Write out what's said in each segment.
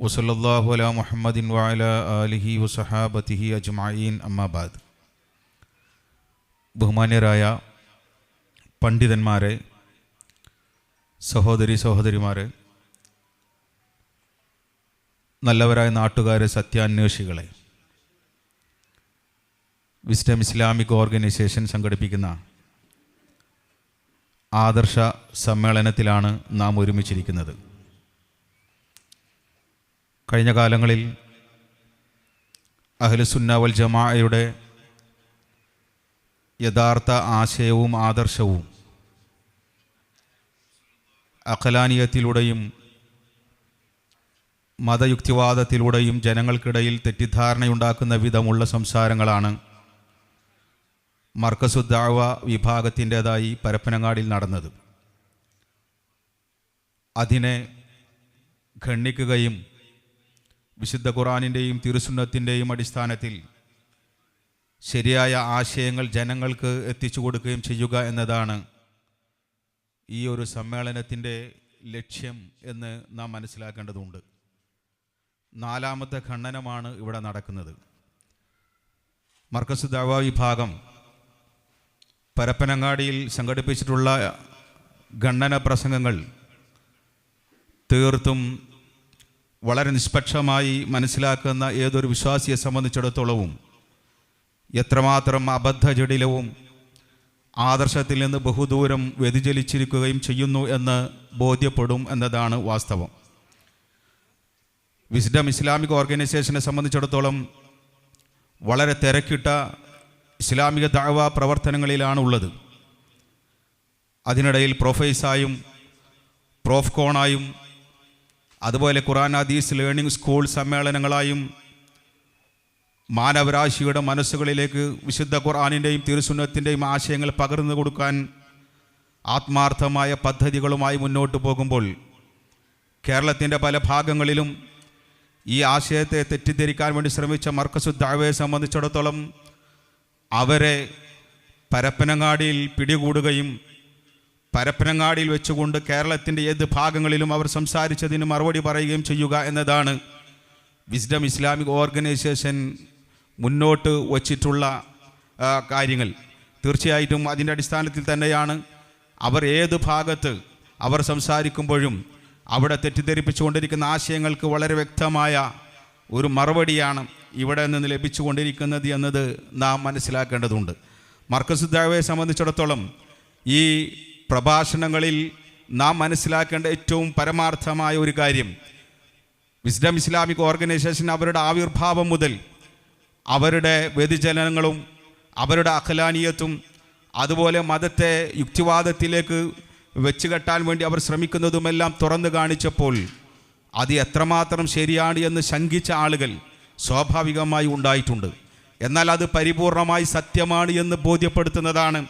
വസല്ലാഹു അല മുഹമ്മദിൻ വാല അലിഹി വസഹാബത്തിഹി അജ്മഈൻ അമ്മാബാദ് ബഹുമാന്യരായ പണ്ഡിതന്മാരെ സഹോദരി സഹോദരിമാരെ നല്ലവരായ നാട്ടുകാരെ സത്യാന്വേഷികളെ വിസ്റ്റം ഇസ്ലാമിക് ഓർഗനൈസേഷൻ സംഘടിപ്പിക്കുന്ന ആദർശ സമ്മേളനത്തിലാണ് നാം ഒരുമിച്ചിരിക്കുന്നത്. കഴിഞ്ഞ കാലങ്ങളിൽ അഹ്ലുസുന്ന വൽ ജമാഅയുടെ യഥാർത്ഥ ആശയവും ആദർശവും അഖലാനീയത്തിലൂടെയും മതയുക്തിവാദത്തിലൂടെയും ജനങ്ങൾക്കിടയിൽ തെറ്റിദ്ധാരണയുണ്ടാക്കുന്ന വിധമുള്ള സംസാരങ്ങളാണ് മർക്കസുദ്ദാവ വിഭാഗത്തിന്റേതായി പരപ്പനങ്ങാടിൽ നടന്നത്. അതിനെ ഖണ്ഡിക്കുകയും വിശുദ്ധ ഖുറാനിന്റെയും തിരുസുന്നത്തിന്റെയും അടിസ്ഥാനത്തിൽ ശരിയായ ആശയങ്ങൾ ജനങ്ങൾക്ക് എത്തിച്ചു കൊടുക്കുകയും ചെയ്യുക എന്നതാണ് ഈ ഒരു സമ്മേളനത്തിന്റെ ലക്ഷ്യം എന്ന് നാം മനസ്സിലാക്കേണ്ടതുണ്ട്. നാലാമത്തെ ഖണ്ഡനമാണ് ഇവിടെ നടക്കുന്നത്. മർക്കസ് ദാവ വിഭാഗം പരപ്പനങ്ങാടിയിൽ സംഘടിപ്പിച്ചിട്ടുള്ള ഖണ്ഡന പ്രസംഗങ്ങൾ തീർത്തും വളരെ നിഷ്പക്ഷമായി മനസ്സിലാക്കുന്ന ഏതൊരു വിശ്വാസിയെ സംബന്ധിച്ചിടത്തോളവും എത്രമാത്രം അബദ്ധജടിലവും ആദർശത്തിൽ നിന്ന് ബഹുദൂരം വ്യതിചലിച്ചിരിക്കുകയും ചെയ്യുന്നു എന്ന് ബോധ്യപ്പെടും എന്നതാണ് വാസ്തവം. വിസ്ഡം ഇസ്ലാമിക് ഓർഗനൈസേഷനെ സംബന്ധിച്ചിടത്തോളം വളരെ തിരക്കിട്ട ഇസ്ലാമിക ദാവ പ്രവർത്തനങ്ങളിലാണ് ഉള്ളത് അതിനിടയിൽ പ്രൊഫൈസായും പ്രോഫ്കോണായും അതുപോലെ ഖുറാൻ ഹദീസ് ലേണിംഗ് സ്കൂൾ സമ്മേളനങ്ങളായും മാനവരാശിയുടെ മനസ്സുകളിലേക്ക് വിശുദ്ധ ഖുർആാനിന്റെയും തിരുസുന്നത്തിന്റെയും ആശയങ്ങൾ പകർന്നു കൊടുക്കാൻ ആത്മാർത്ഥമായ പദ്ധതികളുമായി മുന്നോട്ട് പോകുമ്പോൾ കേരളത്തിന്റെ പല ഭാഗങ്ങളിലും ഈ ആശയത്തെ തെറ്റിദ്ധരിക്കാൻ വേണ്ടി ശ്രമിച്ച മർക്കസുദ്ദാവയെ സംബന്ധിച്ചിടത്തോളം അവരെ പരപ്പനങ്ങാടിയിൽ പിടികൂടുകയും പരപ്പനങ്ങാടിയിൽ വെച്ചുകൊണ്ട് കേരളത്തിന്റെ ഏത് ഭാഗങ്ങളിലും അവർ സംസാരിച്ചതിന് മറുപടി പറയുകയും ചെയ്യുക എന്നതാണ്. വിസ്ഡം ഇസ്ലാമിക് ഓർഗനൈസേഷൻ മുന്നോട്ട് വച്ചിട്ടുള്ള കാര്യങ്ങൾ. തീർച്ചയായിട്ടും അതിന്റെ അടിസ്ഥാനത്തിൽ തന്നെയാണ് അവർ ഏത് ഭാഗത്ത് അവർ സംസാരിക്കുമ്പോഴും അവിടെ തെറ്റിദ്ധരിപ്പിച്ചുകൊണ്ടിരിക്കുന്ന ആശയങ്ങൾക്ക് വളരെ വ്യക്തമായ ഒരു മറുപടിയാണ് ഇവിടെ നിന്ന് ലഭിച്ചുകൊണ്ടിരിക്കുന്നത് എന്നത് നാം മനസ്സിലാക്കേണ്ടതുണ്ട്. മർക്കസുദ്ദാവയെ സംബന്ധിച്ചിടത്തോളം ഈ പ്രഭാഷണങ്ങളിൽ നാം മനസ്സിലാക്കേണ്ട ഏറ്റവും പരമാർത്ഥമായ ഒരു കാര്യം. വിസ്ഡം ഇസ്ലാമിക് ഓർഗനൈസേഷൻ അവരുടെ ആവിർഭാവം മുതൽ അവരുടെ വ്യതിചലനങ്ങളും അവരുടെ അഖലാനീയത്തും അതുപോലെ മതത്തെ യുക്തിവാദത്തിലേക്ക് വെച്ച് കെട്ടാൻ വേണ്ടി അവർ ശ്രമിക്കുന്നതുമെല്ലാം തുറന്നു കാണിച്ചപ്പോൾ അത് എത്രമാത്രം ശരിയാണ് എന്ന് ശങ്കിച്ച ആളുകൾ സ്വാഭാവികമായി ഉണ്ടായിട്ടുണ്ട്. എന്നാൽ അത് പരിപൂർണമായി സത്യമാണ് എന്ന് ബോധ്യപ്പെടുത്തുന്നതാണ്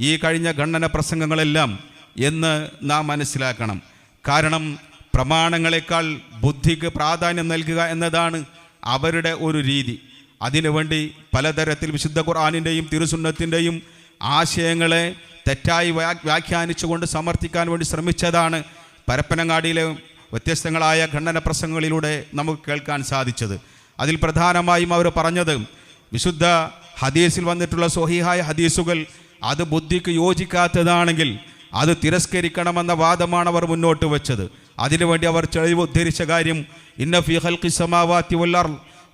ഈ കഴിഞ്ഞ ഖണ്ഡന പ്രസംഗങ്ങളെല്ലാം എന്ന് നാം മനസ്സിലാക്കണം. കാരണം പ്രമാണങ്ങളെക്കാൾ ബുദ്ധിക്ക് പ്രാധാന്യം നൽകുക എന്നതാണ് അവരുടെ ഒരു രീതി. അതിനുവേണ്ടി പലതരത്തിൽ വിശുദ്ധ ഖുർആാനിന്റെയും തിരുസുന്നത്തിന്റെയും ആശയങ്ങളെ തെറ്റായി വ്യാ- വ്യാഖ്യാനിച്ചുകൊണ്ട് സമർത്ഥിക്കാൻ വേണ്ടി ശ്രമിച്ചതാണ് പരപ്പനങ്ങാടിയിലെ വ്യത്യസ്തങ്ങളായ ഖണ്ഡന പ്രസംഗങ്ങളിലൂടെ നമുക്ക് കേൾക്കാൻ സാധിച്ചത്. അതിൽ പ്രധാനമായും അവർ പറഞ്ഞത് വിശുദ്ധ ഹദീസിൽ വന്നിട്ടുള്ള സ്വഹീഹായ ഹദീസുകൾ അത് ബുദ്ധിക്ക് യോജിക്കാത്തതാണെങ്കിൽ അത് തിരസ്കരിക്കണമെന്ന വാദമാണ് അവർ മുന്നോട്ട് വെച്ചത്. അതിനുവേണ്ടി അവർ ചെളിവ് ഉദ്ധരിച്ച കാര്യം ഇന്ന ഫി ഹൽഖി സമാവാത്തി വല്ലർ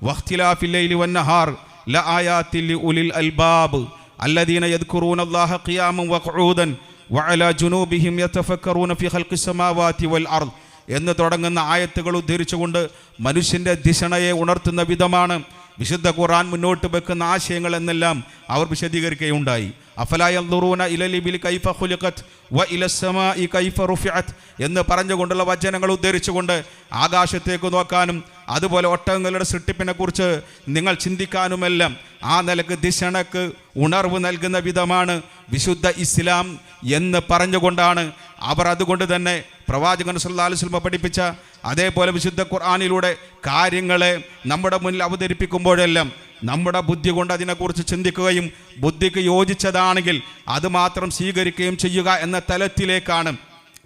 വഖ്തിലാഫില്ലൈലി വന്നഹാർ ല ആയാത്തിൽ ഉലിൽ അൽബാബ് അല്ലദീന യദ്കുറൂന അല്ലാഹ ഖിയാമൻ വഖഊദൻ വഅല ജുനൂബിഹിം യതഫക്കറൂന ഫി ഹൽഖി സമാവാത്തി വൽ അർദ്. എന്ന് തുടങ്ങുന്ന ആയത്തുകൾ ഉദ്ധരിച്ചുകൊണ്ട് മനുഷ്യന്റെ ധിഷണയെ ഉണർത്തുന്ന വിധമാണ് വിശുദ്ധ ഖുർആൻ മുന്നോട്ട് വെക്കുന്ന ആശയങ്ങൾ എന്നെല്ലാം അവർ വിശദീകരിക്കുകയുണ്ടായി. എന്ന് പറഞ്ഞുകൊണ്ടുള്ള വചനങ്ങൾ ഉദ്ധരിച്ചുകൊണ്ട് ആകാശത്തേക്ക് നോക്കാനും അതുപോലെ ഒട്ടകങ്ങളുടെ സൃഷ്ടിപ്പിനെ കുറിച്ച് നിങ്ങൾ ചിന്തിക്കാനുമെല്ലാം ആ നിലയ്ക്ക് ദിശണക്ക് ഉണർവ് നൽകുന്ന വിധമാണ് വിശുദ്ധ ഇസ്ലാം എന്ന് പറഞ്ഞുകൊണ്ടാണ് അവർ അതുകൊണ്ട് തന്നെ പ്രവാചകൻ വസല്ലം പഠിപ്പിച്ച അതേപോലെ വിശുദ്ധ ഖുർആാനിലൂടെ കാര്യങ്ങളെ നമ്മുടെ മുന്നിൽ അവതരിപ്പിക്കുമ്പോഴെല്ലാം നമ്മുടെ ബുദ്ധി കൊണ്ട് അതിനെക്കുറിച്ച് ചിന്തിക്കുകയും ബുദ്ധിക്ക് യോജിച്ചതാണെങ്കിൽ അത് മാത്രം സ്വീകരിക്കുകയും ചെയ്യുക എന്ന തലത്തിലേക്കാണ്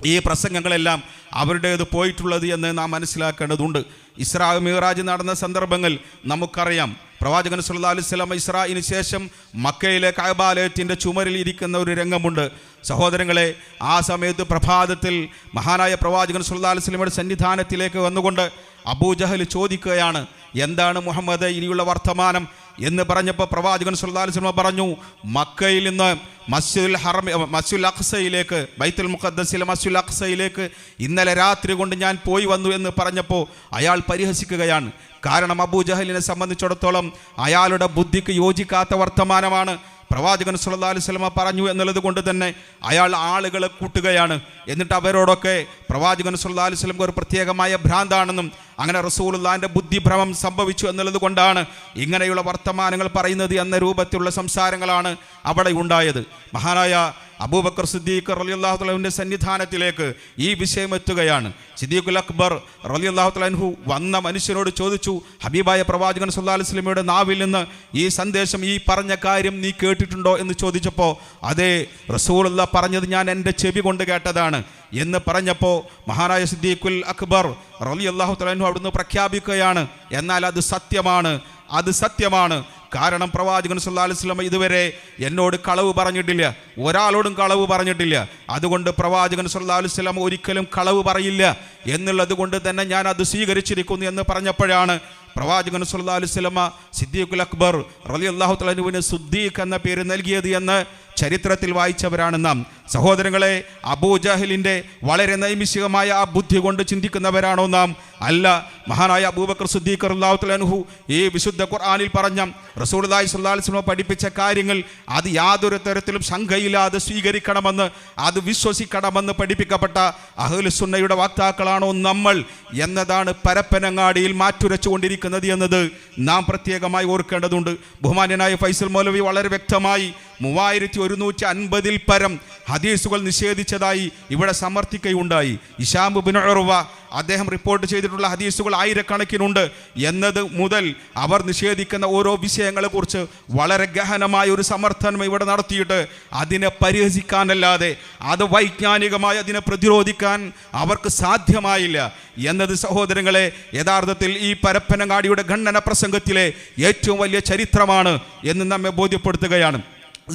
ഈ പ്രസംഗങ്ങളെല്ലാം അവരുടേത് പോയിട്ടുള്ളത് എന്ന് നാം മനസ്സിലാക്കേണ്ടതുണ്ട്. ഇസ്രാ മിഹ്റാജ് നടന്ന സന്ദർഭങ്ങൾ നമുക്കറിയാം. പ്രവാചകൻ സല്ലല്ലാഹു അലൈഹി വസല്ലം ഇസ്രായിന് ശേഷം മക്കയിലെ കായബാലയത്തിന്റെ ചുമരിൽ ഇരിക്കുന്ന ഒരു രംഗമുണ്ട്. സഹോദരങ്ങളെ ആ സമയത്ത് പ്രഭാതത്തിൽ മഹാനായ പ്രവാചകൻ സുല്ലാ അലൈഹി വസല്ലമയുടെ സന്നിധാനത്തിലേക്ക് വന്നുകൊണ്ട് അബൂജഹൽ ചോദിക്കുകയാണ് എന്താണ് മുഹമ്മദ് ഇനിയുള്ള വർത്തമാനം? എന്ന് പറഞ്ഞപ്പോൾ പ്രവാചകൻ വസല്ലം പറഞ്ഞു മക്കയിൽ നിന്ന് മസ്ജിദുൽ ഹറം മസ്ജിദുൽ അഖ്സയിലേക്ക് ബൈത്തുൽ മുഖദ്സിലെ മസ്ജിദുൽ അഖ്സയിലേക്ക് ഇന്നലെ രാത്രി കൊണ്ട് ഞാൻ പോയി വന്നു എന്ന് പറഞ്ഞപ്പോൾ അയാൾ പരിഹസിക്കുകയാണ്. കാരണം അബൂജഹലിനെ സംബന്ധിച്ചിടത്തോളം അയാളുടെ ബുദ്ധിക്ക് യോജിക്കാത്ത വർത്തമാനമാണ്. പ്രവാചകൻ സല്ലല്ലാഹു അലൈഹി വസല്ലമ പറഞ്ഞു എന്നുള്ളത് കൊണ്ട് തന്നെ അയാൾ ആളുകളെ കൂട്ടുകയാണ്. എന്നിട്ട് അവരോടൊക്കെ പ്രവാചകൻ അലൈഹി വസല്ലം ഒരു പ്രത്യേകമായ ഭ്രാന്താണെന്നും അങ്ങനെ റസൂലുല്ലാന്റെ ബുദ്ധിഭ്രമം സംഭവിച്ചു എന്നുള്ളത് കൊണ്ടാണ് ഇങ്ങനെയുള്ള വർത്തമാനങ്ങൾ പറയുന്നത് എന്ന രൂപത്തിലുള്ള സംസാരങ്ങളാണ് അവിടെ ഉണ്ടായത്. മഹാനായ അബൂബക്കർ സിദ്ദീഖ് റളിയല്ലാഹു തലാഹുവിന്റെ സന്നിധാനത്തിലേക്ക് ഈ വിഷയം എത്തുകയാണ്. സിദ്ദീഖുൽ അക്ബർ റളിയല്ലാഹു തലാഹു വന്ന മനുഷ്യനോട് ചോദിച്ചു ഹബീബായ പ്രവാചകൻ സല്ലല്ലാഹു അലൈഹി വസല്ലമയുടെ നാവിൽ നിന്ന് ഈ സന്ദേശം ഈ പറഞ്ഞ കാര്യം നീ കേട്ടിട്ടുണ്ടോ എന്ന് ചോദിച്ചപ്പോൾ അതെ റസൂലുള്ള പറഞ്ഞത് ഞാൻ എന്റെ ചെവി കൊണ്ട് കേട്ടതാണ്. എന്ന് പറഞ്ഞപ്പോൾ മഹാനായ സിദ്ദീഖുൽ അക്ബർ റലി അള്ളാഹു തലാഹു അവിടുന്ന് പ്രഖ്യാപിക്കുകയാണ്. എന്നാൽ അത് സത്യമാണ് അത് സത്യമാണ്. കാരണം പ്രവാചകൻ സല്ലാ അലൈഹി വസല്ലം ഇതുവരെ എന്നോട് കളവ് പറഞ്ഞിട്ടില്ല ഒരാളോടും കളവ് പറഞ്ഞിട്ടില്ല. അതുകൊണ്ട് പ്രവാചകൻ സല്ലാ അലൈഹി വസല്ലം ഒരിക്കലും കളവ് പറയില്ല. എന്നുള്ളത് കൊണ്ട് തന്നെ ഞാൻ അത് സ്വീകരിച്ചിരിക്കുന്നു എന്ന് പറഞ്ഞപ്പോഴാണ് പ്രവാചകൻ സുല്ലാ അലൈഹി വസല്ലമ സിദ്ദീഖുൽ അക്ബർ റലി അള്ളാഹു തലുവിന് സുദ്ദീഖ് എന്ന പേര് നൽകിയത് എന്ന് ചരിത്രത്തിൽ വായിച്ചവരാണ് നാം. സഹോദരങ്ങളെ അബൂജഹലിന്റെ വളരെ നൈമിഷികമായ ആ ബുദ്ധി കൊണ്ട് ചിന്തിക്കുന്നവരാണോ നാം? അല്ല മഹാനായ അബൂബക്കർ സുദ്ദീഖർ തആലാഹു ഈ വിശുദ്ധ ഖുർആാനിൽ പറഞ്ഞ അലൈഹി വസല്ലം പഠിപ്പിച്ച കാര്യങ്ങൾ അത് യാതൊരു തരത്തിലും ശങ്കയില്ലാതെ സ്വീകരിക്കണമെന്ന് അത് വിശ്വസിക്കണമെന്ന് പഠിപ്പിക്കപ്പെട്ട അഹ്ലുസുന്നയുടെ വാക്താക്കളാണോ നമ്മൾ എന്നതാണ് പരപ്പനങ്ങാടിയിൽ മാറ്റുരച്ചുകൊണ്ടിരിക്കുന്നത് എന്നത് നാം പ്രത്യേകമായി ഓർക്കേണ്ടതുണ്ട്. ബഹുമാന്യനായ ഫൈസൽ മൗലവി വളരെ വ്യക്തമായി മൂവായിരത്തി ഒരുന്നൂറ്റി അൻപതിൽ പരം ഹദീസുകൾ നിഷേധിച്ചതായി ഇവിടെ സമർത്ഥിക്കുകയുണ്ടായി. ഇഷാം ബിൻ ഉർവ അദ്ദേഹം റിപ്പോർട്ട് ചെയ്തിട്ടുള്ള ഹദീസുകൾ ആയിരക്കണക്കിനുണ്ട്. എന്നത് മുതൽ അവർ നിഷേധിക്കുന്ന ഓരോ വിഷയങ്ങളെക്കുറിച്ച് വളരെ ഗഹനമായ ഒരു സമർത്ഥനം ഇവിടെ നടത്തിയിട്ട് അതിനെ പരിഹസിക്കാനല്ലാതെ അത് വൈജ്ഞാനികമായി അതിനെ പ്രതിരോധിക്കാൻ അവർക്ക് സാധ്യമായില്ല. എന്നത് സഹോദരങ്ങളെ യഥാർത്ഥത്തിൽ ഈ പരപ്പനങ്ങാടിയുടെ ഖണ്ഡന പ്രസംഗത്തിലെ ഏറ്റവും വലിയ ചരിത്രമാണ് എന്ന് നമ്മെ ബോധ്യപ്പെടുത്തുകയാണ്.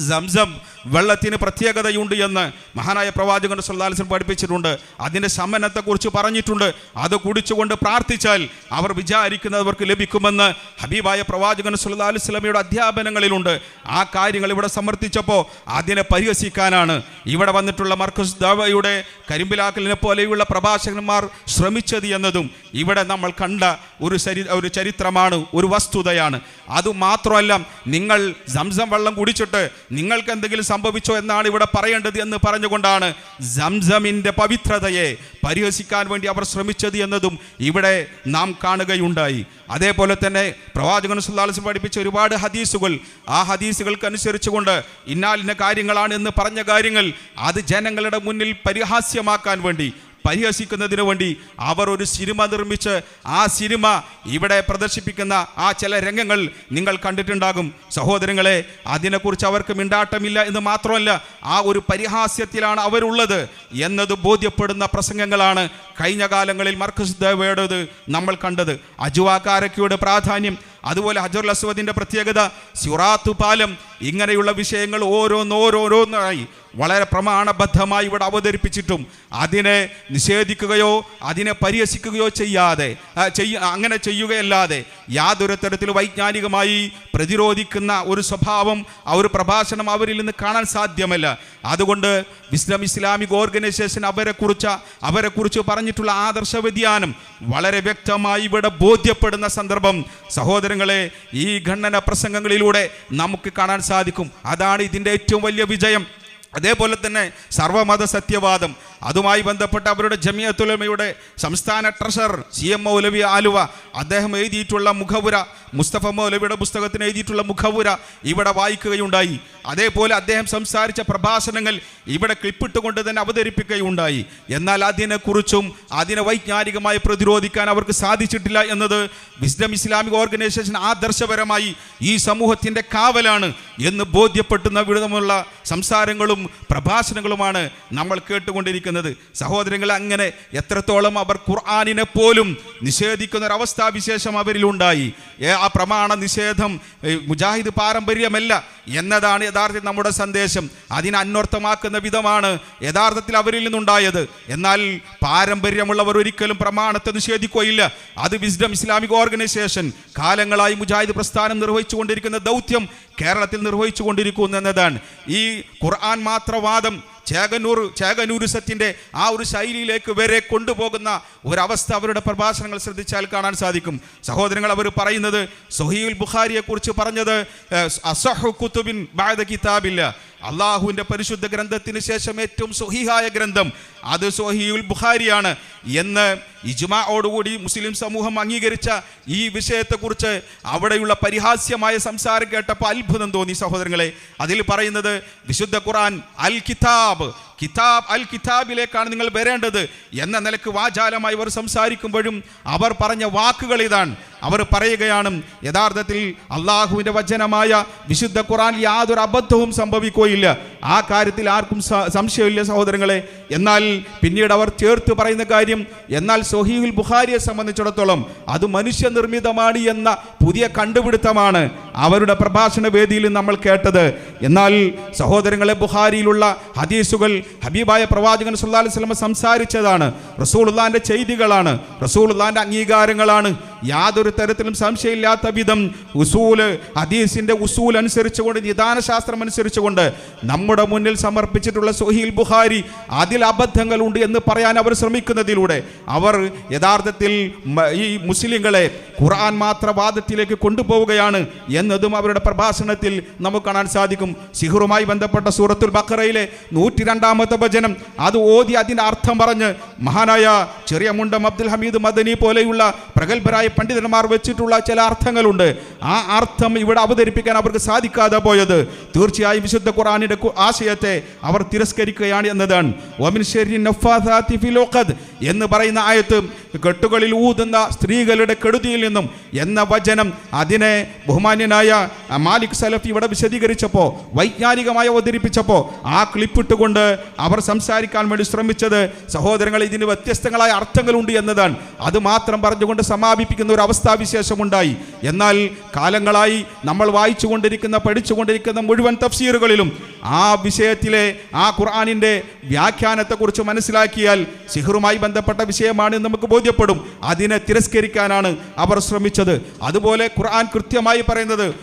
സംസം വെള്ളത്തിന് പ്രത്യേകതയുണ്ട് എന്ന് മഹാനായ പ്രവാചകൻ സല്ലാസ്ലം പഠിപ്പിച്ചിട്ടുണ്ട്. അതിന്റെ സമ്മനത്തെക്കുറിച്ച് പറഞ്ഞിട്ടുണ്ട്. അത് കുടിച്ചുകൊണ്ട് പ്രാർത്ഥിച്ചാൽ അവർ വിചാരിക്കുന്നത് അവർക്ക് ലഭിക്കുമെന്ന് ഹബീബായ പ്രവാചകൻ സല്ലാ അലുസ്ലമയുടെ അധ്യാപനങ്ങളിലുണ്ട്. ആ കാര്യങ്ങൾ ഇവിടെ സമർത്ഥിച്ചപ്പോൾ അതിനെ പരിഹസിക്കാനാണ്. ഇവിടെ വന്നിട്ടുള്ള മർക്കസ് ദവയുടെ കരിമ്പിലാക്കലിനെ പോലെയുള്ള പ്രഭാഷകന്മാർ ശ്രമിച്ചത് എന്നതും ഇവിടെ നമ്മൾ കണ്ട ഒരു ചരി ഒരു ചരിത്രമാണ് ഒരു വസ്തുതയാണ്. അതുമാത്രമല്ല നിങ്ങൾ സംസം വെള്ളം കുടിച്ചിട്ട് നിങ്ങൾക്ക് എന്തെങ്കിലും സംഭവിച്ചോ എന്നാണ് ഇവിടെ പറയേണ്ടത് എന്ന് പറഞ്ഞുകൊണ്ടാണ് സംസമിന്റെ പവിത്രതയെ പരിഹസിക്കാൻ വേണ്ടി അവർ ശ്രമിച്ചത് എന്നതും ഇവിടെ നാം കാണുകയുണ്ടായി. അതേപോലെ തന്നെ പ്രവാചകൻ സുല്ലാസ് പഠിപ്പിച്ച ഒരുപാട് ഹദീസുകൾ. ആ ഹദീസുകൾക്ക് അനുസരിച്ചുകൊണ്ട് ഇന്നാലിന്ന കാര്യങ്ങളാണ് എന്ന് പറഞ്ഞ കാര്യങ്ങൾ അത് ജനങ്ങളുടെ മുന്നിൽ പരിഹാസ്യമാക്കാൻ വേണ്ടി പരിഹസിക്കുന്നതിന് വേണ്ടി അവർ ഒരു സിനിമ നിർമ്മിച്ച് ആ സിനിമ ഇവിടെ പ്രദർശിപ്പിക്കുന്ന ആ ചില രംഗങ്ങൾ നിങ്ങൾ കണ്ടിട്ടുണ്ടാകും. സഹോദരങ്ങളെ അതിനെക്കുറിച്ച് അവർക്ക് മിണ്ടാട്ടമില്ല എന്ന് മാത്രമല്ല ആ ഒരു പരിഹാസ്യത്തിലാണ് അവരുള്ളത് എന്നത് ബോധ്യപ്പെടുന്ന പ്രസംഗങ്ങളാണ് കഴിഞ്ഞ കാലങ്ങളിൽ മർക്കസ് ദേവയുടേത് നമ്മൾ കണ്ടത്. അജുവാക്കാരക്കയുടെ പ്രാധാന്യം അതുപോലെ ഹജറുൽ അസ്വദിന്റെ പ്രത്യേകത സിറാത്തു പാലം ഇങ്ങനെയുള്ള വിഷയങ്ങൾ ഓരോന്നോരോരോന്നായി വളരെ പ്രമാണബദ്ധമായി ഇവിടെ അവതരിപ്പിച്ചിട്ടും അതിനെ നിഷേധിക്കുകയോ അതിനെ പരിഹസിക്കുകയോ ചെയ്യാതെ ചെയ്യ അങ്ങനെ ചെയ്യുകയല്ലാതെ യാതൊരു തരത്തിൽ വൈജ്ഞാനികമായി പ്രതിരോധിക്കുന്ന ഒരു സ്വഭാവം ആ ഒരു പ്രഭാഷണം അവരിൽ നിന്ന് കാണാൻ സാധ്യമല്ല. അതുകൊണ്ട് വിസ്ലം ഇസ്ലാമിക് ഓർഗനൈസേഷൻ അവരെക്കുറിച്ച് അവരെക്കുറിച്ച് പറഞ്ഞിട്ടുള്ള ആദർശ വ്യതിയാനം വളരെ വ്യക്തമായി ഇവിടെ ബോധ്യപ്പെടുന്ന സന്ദർഭം. സഹോദരങ്ങളെ ഈ ഖണ്ഡന പ്രസംഗങ്ങളിലൂടെ നമുക്ക് കാണാൻ സാധിക്കും. അതാണ് ഇതിന്റെ ഏറ്റവും വലിയ വിജയം. അതേപോലെ തന്നെ സർവമത സത്യവാദം അതുമായി ബന്ധപ്പെട്ട് അവരുടെ ജമിയത്തുലമയുടെ സംസ്ഥാന treasurer C M Maulavi Aluva അദ്ദേഹം എഴുതിയിട്ടുള്ള മുഖപുര മുസ്തഫ മൗലവിയുടെ പുസ്തകത്തിന് എഴുതിയിട്ടുള്ള മുഖപുര ഇവിടെ വായിക്കുകയുണ്ടായി. അതേപോലെ അദ്ദേഹം സംസാരിച്ച പ്രഭാഷണങ്ങൾ ഇവിടെ ക്ലിപ്പിട്ടുകൊണ്ട് തന്നെ അവതരിപ്പിക്കുകയുണ്ടായി. എന്നാൽ അതിനെക്കുറിച്ചും അതിനെ വൈജ്ഞാനികമായി പ്രതിരോധിക്കാൻ അവർക്ക് സാധിച്ചിട്ടില്ല എന്നത് വിസ്ഡം ഇസ്ലാമിക് ഓർഗനൈസേഷൻ ആദർശപരമായി ഈ സമൂഹത്തിന്റെ കാവലാണ് എന്ന് ബോധ്യപ്പെട്ടുന്ന വിധമുള്ള സംസാരങ്ങളും പ്രഭാഷണങ്ങളുമാണ് നമ്മൾ കേട്ടുകൊണ്ടിരിക്കുന്നത്. സഹോദരങ്ങൾ അങ്ങനെ എത്രത്തോളം അവർ ഖുർആാനിനെ പോലും നിഷേധിക്കുന്ന ഒരു അവസ്ഥാവിശേഷം അവരിലുണ്ടായി ആ പ്രമാണ നിഷേധം മുജാഹിദ് പാരമ്പര്യമല്ല എന്നതാണ് യഥാർത്ഥത്തിൽ നമ്മുടെ സന്ദേശം. അതിനെ അന്വർത്ഥമാക്കുന്ന വിധമാണ് യഥാർത്ഥത്തിൽ അവരിൽ നിന്നുണ്ടായത്. എന്നാൽ പാരമ്പര്യമുള്ളവർ ഒരിക്കലും പ്രമാണത്തെ നിഷേധിക്കുകയില്ല. അത് വിസ്ഡം ഇസ്ലാമിക് ഓർഗനൈസേഷൻ കാലങ്ങളായി മുജാഹിദ് പ്രസ്ഥാനം നിർവഹിച്ചുകൊണ്ടിരിക്കുന്ന ദൗത്യം കേരളത്തിൽ നിർവഹിച്ചുകൊണ്ടിരിക്കുന്നു എന്നതാണ്. ഈ ഖുർആൻ മാത്രവാദം ചേകനൂർ ചേകനൂരിസത്തിന്റെ ആ ഒരു ശൈലിയിലേക്ക് വരെ കൊണ്ടുപോകുന്ന ഒരവസ്ഥ അവരുടെ പ്രഭാഷണങ്ങൾ ശ്രദ്ധിച്ചാൽ കാണാൻ സാധിക്കും. സഹോദരങ്ങൾ അവർ പറയുന്നത് സൊഹീൽ ബുഖാരിയെക്കുറിച്ച് പറഞ്ഞത് അസഹു കുത്തുബിൻ ബാദ കിതാബില്ല. അള്ളാഹുവിന്റെ പരിശുദ്ധ ഗ്രന്ഥത്തിന് ശേഷം ഏറ്റവും സ്വഹീഹായ ഗ്രന്ഥം അത് സൊഹീൽ ബുഖാരിയാണ്. എന്ന് ഇജ്മാഓടുകൂടി മുസ്ലിം സമൂഹം അംഗീകരിച്ച ഈ വിഷയത്തെക്കുറിച്ച് അവിടെയുള്ള പരിഹാസ്യമായ സംസാരം കേട്ടപ്പോൾ അത്ഭുതം തോന്നി സഹോദരങ്ങളെ. അതിൽ പറയുന്നത് വിശുദ്ധ ഖുറാൻ അൽ കിതാബ് കിതാബ് അൽ കിതാബിലേക്കാണ് നിങ്ങൾ വരേണ്ടത് എന്ന നിലയ്ക്ക് വാചാലമായി അവർ സംസാരിക്കുമ്പോഴും അവർ പറഞ്ഞ വാക്കുകൾ ഇതാണ്. അവർ പറയുകയാണ് യഥാർത്ഥത്തിൽ അള്ളാഹുവിന്റെ വചനമായ വിശുദ്ധ ഖുറാൻ യാതൊരു അബദ്ധവും സംഭവിക്കുകയില്ല. ആ കാര്യത്തിൽ ആർക്കും സംശയമില്ല സഹോദരങ്ങളെ. എന്നാൽ പിന്നീട് അവർ ചേർത്ത് പറയുന്ന കാര്യം എന്നാൽ സൊഹീൽ ബുഖാരിയെ സംബന്ധിച്ചിടത്തോളം അത് മനുഷ്യനിർമ്മിതമാണ് എന്ന പുതിയ കണ്ടുപിടുത്തമാണ് അവരുടെ പ്രഭാഷണ വേദിയിൽ നമ്മൾ കേട്ടത്. എന്നാൽ സഹോദരങ്ങളെ ബുഹാരിയിലുള്ള ഹദീസുകൾ ഹബീബായ പ്രവാചകൻ സുല്ലാ സ്വലമ സംസാരിച്ചതാണ്. റസൂലുള്ളാന്റെ ചെയ്തികളാണ്. റസൂലുള്ളാന്റെ അംഗീകാരങ്ങളാണ്. യാതൊരു തരത്തിലും സംശയമില്ലാത്ത വിധം ഉസൂൽ ഹദീസിന്റെ ഉസൂൽ അനുസരിച്ചുകൊണ്ട് നിദാനശാസ്ത്രം അനുസരിച്ചുകൊണ്ട് നമ്മുടെ മുന്നിൽ സമർപ്പിച്ചിട്ടുള്ള സുഹീൽ ബുഹാരി അതിൽ അബദ്ധങ്ങളുണ്ട് എന്ന് പറയാൻ അവർ ശ്രമിക്കുന്നതിലൂടെ അവർ യഥാർത്ഥത്തിൽ ഈ മുസ്ലിങ്ങളെ ഖുർആൻ മാത്ര വാദത്തിലേക്ക് കൊണ്ടുപോവുകയാണ് എന്നതും അവരുടെ പ്രഭാഷണത്തിൽ നമുക്ക് കാണാൻ സാധിക്കും. സിഹുറുമായി ബന്ധപ്പെട്ട സൂറത്തുൽ ബക്കറയിലെ നൂറ്റി രണ്ടാമത്തെ ഭജനം. അത് ഓതി അതിന്റെ അർത്ഥം പറഞ്ഞ് മഹാനായ ചെറിയ മുണ്ടം അബ്ദുൽ ഹമീദ് മദനി പോലെയുള്ള പ്രഗത്ഭരായ പണ്ഡിതന്മാർ വെച്ചിട്ടുള്ള ചില അർത്ഥങ്ങളുണ്ട്. ആ അർത്ഥം ഇവിടെ അവതരിപ്പിക്കാൻ അവർക്ക് സാധിക്കാതെ പോയത്. തീർച്ചയായും വിശുദ്ധ ഖുറാനിന്റെ ആശയത്തെ അവർ തിരസ്കരിക്കുകയാണ് എന്നതാണ്. എന്ന് പറയുന്ന ആയത്ത് കെട്ടുകളിൽ ഊതുന്ന സ്ത്രീകളുടെ കെടുതിയിൽ നിന്നും എന്ന വചനം അതിനെ ബഹുമാന്യനായ മാലിക് സലഫ് ഇവിടെ വിശദീകരിച്ചപ്പോൾ വൈജ്ഞാനികമായി അവതരിപ്പിച്ചപ്പോൾ ആ ക്ലിപ്പിട്ടുകൊണ്ട് അവർ സംസാരിക്കാൻ വേണ്ടി ശ്രമിച്ചത് സഹോദരങ്ങൾ ഇതിന് വ്യത്യസ്തങ്ങളായ അർത്ഥങ്ങളുണ്ട് എന്നതാണ്. അത് മാത്രം പറഞ്ഞുകൊണ്ട് സമാപിപ്പിക്കുന്ന ഒരു അവസ്ഥാവിശേഷമുണ്ടായി. എന്നാൽ കാലങ്ങളായി നമ്മൾ വായിച്ചുകൊണ്ടിരിക്കുന്ന പഠിച്ചുകൊണ്ടിരിക്കുന്ന മുഴുവൻ തഫ്സീറുകളിലും ആ വിഷയത്തിലെ ആ ഖുർആാനിന്റെ വ്യാഖ്യാനത്തെക്കുറിച്ച് മനസ്സിലാക്കിയാൽ സിഹറുമായി ബന്ധപ്പെട്ട വിഷയമാണെന്ന് നമുക്ക് ബോധ്യപ്പെടും. അതിനെ തിരസ്കരിക്കാനാണ് അവർ ശ്രമിച്ചത്. അതുപോലെ ഖുർആൻ കൃത്യമായി പറയുന്നത്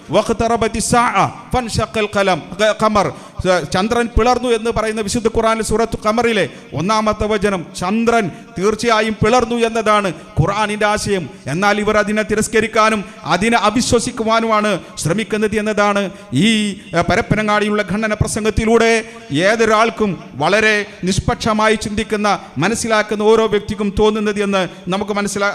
ഖമർ. ചന്ദ്രൻ പിളർന്നു എന്ന് പറയുന്ന വിശുദ്ധ ഖുർആൻ സൂറത്ത് ഖമറിലെ ഒന്നാമത്തെ വചനം ചന്ദ്രൻ തീർച്ചയായും പിളർന്നു എന്നതാണ് ഖുർആാനിന്റെ ആശയം. എന്നാൽ ഇവർ അതിനെ തിരസ്കരിക്കാനും അതിനെ അവിശ്വസിക്കുവാനുമാണ് ശ്രമിക്കുന്നത് എന്നതാണ് ഈ പരപ്പനങ്ങാടിയുള്ള ഖണ്ഡന പ്രസംഗത്തിലൂടെ ഏതൊരാൾക്കും വളരെ നിഷ്പക്ഷമായി ചിന്തിക്കുന്ന മനസ്സിലാക്കുന്ന ഓരോ വ്യക്തിക്കും തോന്നുന്നത് എന്ന് നമുക്ക് മനസ്സിലാ